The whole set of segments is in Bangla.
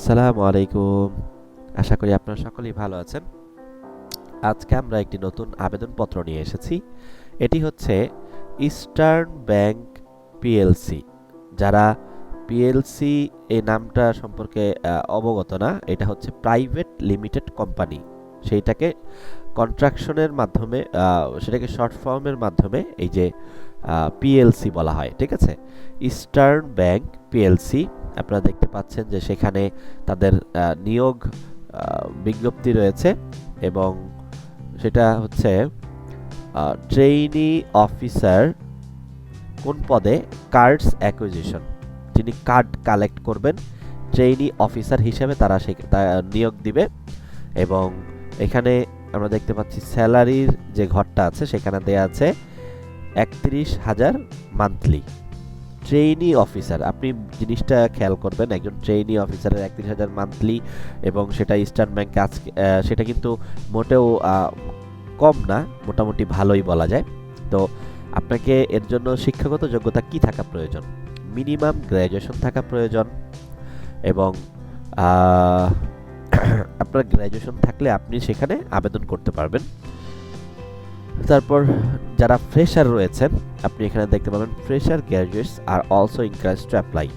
আসসালামু আলাইকুম। আশা করি আপনারা সকলেই ভালো আছেন। আজকে আমরা একটি নতুন আবেদনপত্র নিয়ে এসেছি। এটি হচ্ছে ইস্টার্ন ব্যাংক পিএলসি যারা পিএলসি এই নামটা সম্পর্কে অবগত না, এটা হচ্ছে প্রাইভেট লিমিটেড কোম্পানি সেইটাকে কন্ট্রাকশনের মাধ্যমে সেটাকে শর্ট ফর্মের মাধ্যমে এই যে পিএলসি বলা হয়, ঠিক আছে? ইস্টার্ন ব্যাংক পিএলসি আপনারা দেখতে পাচ্ছেন যে সেখানে তাদের নিয়োগ বিজ্ঞপ্তি রয়েছে এবং সেটা হচ্ছে ট্রেইনি অফিসার কোন পদে? কার্ডস অ্যাকুইজিশন যিনি কার্ড কালেক্ট করবেন ট্রেইনি অফিসার হিসেবে তারা সে নিয়োগ দিবে এবং এখানে আমরা দেখতে পাচ্ছি স্যালারির যে ঘরটা আছে সেখানে দেয়া আছে একত্রিশ হাজার মান্থলি ট্রেইনি অফিসার আপনি জিনিসটা খেয়াল করবেন, একজন ট্রেইনি অফিসারের একত্রিশ হাজার মান্থলি এবং সেটা ইস্টার্ন ব্যাংকে আজকে সেটা কিন্তু মোটেও কম না, মোটামুটি ভালোই বলা যায়। তো আপনাকে এর জন্য শিক্ষাগত যোগ্যতা কি থাকা প্রয়োজন? মিনিমাম গ্র্যাজুয়েশন থাকা প্রয়োজন এবং আপনার গ্র্যাজুয়েশন থাকলে আপনি সেখানে আবেদন করতে পারবেন। তারপর যারা ফ্রেশার রয়েছেন, আপনি এখানে দেখতে পাবেন ফ্রেশার গ্র্যাজুয়েটস আর অলসো ইনকারেজ টু অ্যাপ্লাই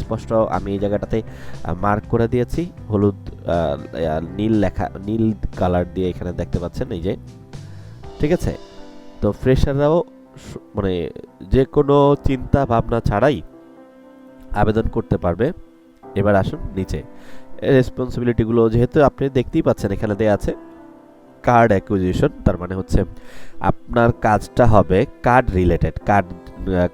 স্পষ্ট আমি এই জায়গাটাতে মার্ক করে দিয়েছি। হলুদ নীল লেখা, নীল কালার দিয়ে এখানে দেখতে পাচ্ছেন এই যে। ঠিক আছে? তো ফ্রেশাররাও মানে যে কোনো চিন্তা ভাবনা ছাড়াই আবেদন করতে পারবে। এবার আসুন নিচে। রেসপন্সিবিলিটিগুলো যেহেতু আপনি দেখতেই পাচ্ছেন এখানে দেয়া আছে। কার্ড অ্যাকুইজিশন তার মানে হচ্ছে আপনার কাজটা হবে card related card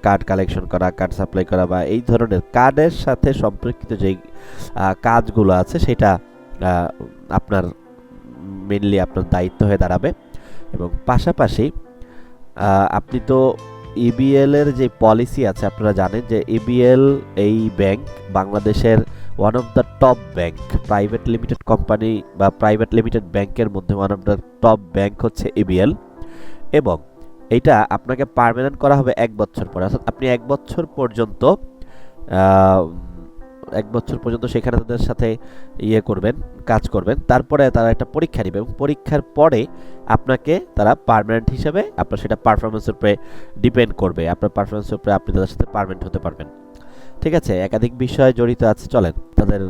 card collection করা কার্ড সাপ্লাই করা বা এই ধরনের কার্ডের সাথে সম্পর্কিত যেই কাজগুলো আছে সেটা আপনার মেনলি আপনার দায়িত্ব হয়ে দাঁড়াবে এবং পাশাপাশি আপনি তো ইবিএল এর যে পলিসি আছে, আপনারা জানেন যে ইবিএল এই ব্যাংক বাংলাদেশের one of the top bank private limited company বা প্রাইভেট লিমিটেড ব্যাংকের মধ্যে one of the top bank হচ্ছে এবিএল এবং এটা আপনাকে পার্মানেন্ট করা হবে এক বছর পরে। অর্থাৎ আপনি এক বছর পর্যন্ত এক বছর পর্যন্ত সেখানে তাদের সাথে ইয়ে করবেন, কাজ করবেন। তারপরে তারা একটা পরীক্ষা নেবে এবং পরীক্ষার পরে আপনাকে তারা পার্মানেন্ট হিসাবে আপনার সেটা পারফরমেন্সের উপরে ডিপেন্ড করবে। আপনার পারফরমেন্সের উপরে আপনি তাদের সাথে পার্মানেন্ট হতে পারবেন। ঠিক আছে একাধিক বিষয় জড়িত আছে চলেন। তাদের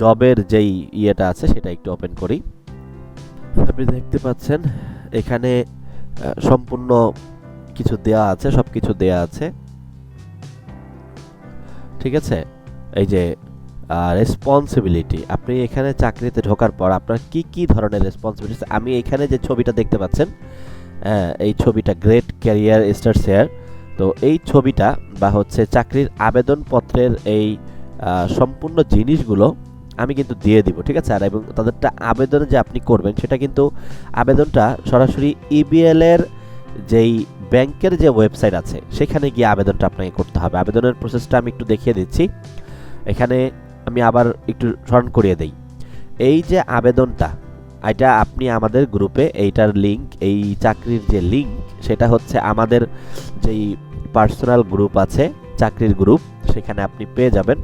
জবের যেই ইয়েটা আছে সেটা একটু ওপেন করি। আপনি দেখতে পাচ্ছেন এখানে সম্পূর্ণ কিছু দেয়া আছে সব কিছু দেয়া আছে। ঠিক আছে? এই যে রেসপন্সিবিলিটি আপনি এখানে চাকরিতে ঢোকার পর আপনার কি কি ধরনের রেসপন্সিবিলিটি আমি এখানে যে ছবিটা দেখতে পাচ্ছেন হ্যাঁ, এই ছবিটা গ্রেট ক্যারিয়ার স্টার শেয়ার তো এই ছবিটা বা হচ্ছে চাকরির আবেদনপত্রের এই সম্পূর্ণ জিনিসগুলো আমি কিন্তু দিয়ে দিব, ঠিক আছে? আর এবং তাদেরটা আবেদন যে আপনি করবেন, সেটা কিন্তু আবেদনটা সরাসরি ইবিএল এর যেই ব্যাংকের যে ওয়েবসাইট আছে, সেখানে গিয়ে আবেদনটা আপনাকে করতে হবে। আবেদনের প্রসেসটা আমি একটু দেখিয়ে দিচ্ছি। এখানে আমি আবার একটু স্মরণ করিয়ে দেই। এই যে আবেদনটা, এটা আপনি আমাদের গ্রুপে, এইটার লিংক এই চাকরির যে লিংক সেটা হচ্ছে আমাদের যেই পার্সোনাল গ্রুপ আছে, চাকরির গ্রুপ, সেখানে আপনি পেয়ে যাবেন।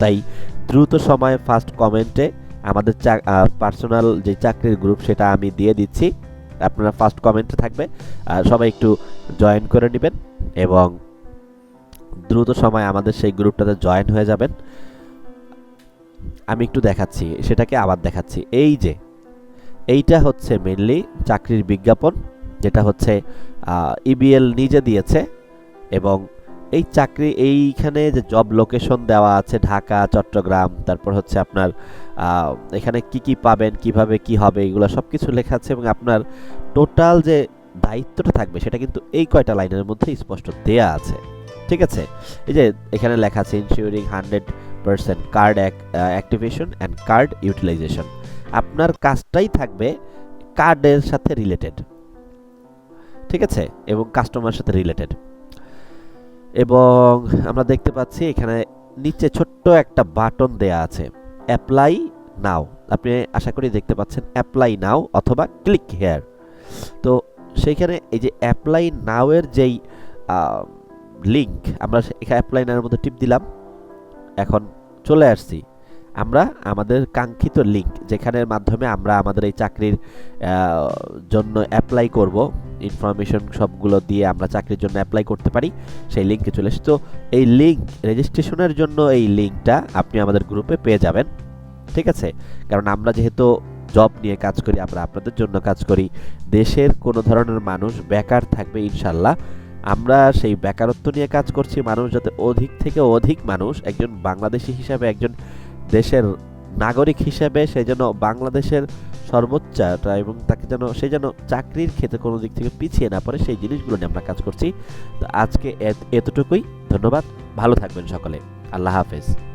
তাই দ্রুত সময়ে ফার্স্ট কমেন্টে আমাদের পার্সোনাল যে চাকরির গ্রুপ সেটা আমি দিয়ে দিচ্ছি। আপনারা ফার্স্ট কমেন্টে থাকবে সবাই একটু জয়েন করে নেবেন এবং দ্রুত সময় আমাদের সেই গ্রুপটাতে জয়েন হয়ে যাবেন। আমি একটু দেখাচ্ছি, সেটাকে আবার দেখাচ্ছি। এই যে, এইটা হচ্ছে মেনলি চাকরির বিজ্ঞাপন, যেটা হচ্ছে ইবিএল নিজে দিয়েছে। এবং এই চাকরি এইখানে যে জব লোকেশন দেওয়া আছে ঢাকা, চট্টগ্রাম, তারপর হচ্ছে আপনার এখানে কি কি পাবেন, কীভাবে কি হবে, এগুলো সব কিছু লেখা আছে এবং আপনার টোটাল যে দায়িত্বটা থাকবে সেটা কিন্তু এই কয়টা লাইনের মধ্যে স্পষ্ট দেয়া আছে। ঠিক আছে? এই যে এখানে লেখা আছে ensuring hundred percent card activation and card utilisation আপনার কাজটাই থাকবে কার্ডের সাথে রিলেটেড ঠিক আছে? এবং কাস্টমার সাথে রিলেটেড এবং আমরা দেখতে পাচ্ছি এখানে নিচে ছোট্ট একটা বাটন দেয়া আছে অ্যাপ্লাই নাও আপনি আশা করি দেখতে পাচ্ছেন অ্যাপ্লাই নাও অথবা ক্লিক হেয়ার তো সেইখানে এই যে অ্যাপ্লাই নাওয়ের যেই লিঙ্ক আমরা এখানে অ্যাপ্লাই নাওয়ের মধ্যে টিপ দিলাম। এখন চলে আসছি। আমরা আমাদের কাঙ্ক্ষিত লিঙ্ক যেখানের মাধ্যমে আমরা আমাদের এই চাকরির জন্য অ্যাপ্লাই করব ইনফরমেশন সবগুলো দিয়ে আমরা চাকরির জন্য অ্যাপ্লাই করতে পারি, সেই লিঙ্কে চলে এসে তো এই লিঙ্ক রেজিস্ট্রেশনের জন্য এই লিঙ্কটা আপনি আমাদের গ্রুপে পেয়ে যাবেন, ঠিক আছে? কারণ আমরা যেহেতু জব নিয়ে কাজ করি, আমরা আপনাদের জন্য কাজ করি, দেশের কোনো ধরনের মানুষ বেকার থাকবে ইনশাল্লাহ আমরা সেই বেকারত্ব নিয়ে কাজ করছি মানুষ যাতে অধিক থেকে অধিক মানুষ একজন বাংলাদেশি হিসাবে একজন দেশের নাগরিক হিসেবে সে যেন বাংলাদেশের সর্বোচ্চটা এবং তাকে যেন, সে যেন চাকরির ক্ষেত্রে কোনো দিক থেকে পিছিয়ে না পড়ে, সেই জিনিসগুলো নিয়ে আমরা কাজ করছি। তো আজকে এত- এতটুকুই। ধন্যবাদ। ভালো থাকবেন সকলে। আল্লাহ হাফেজ।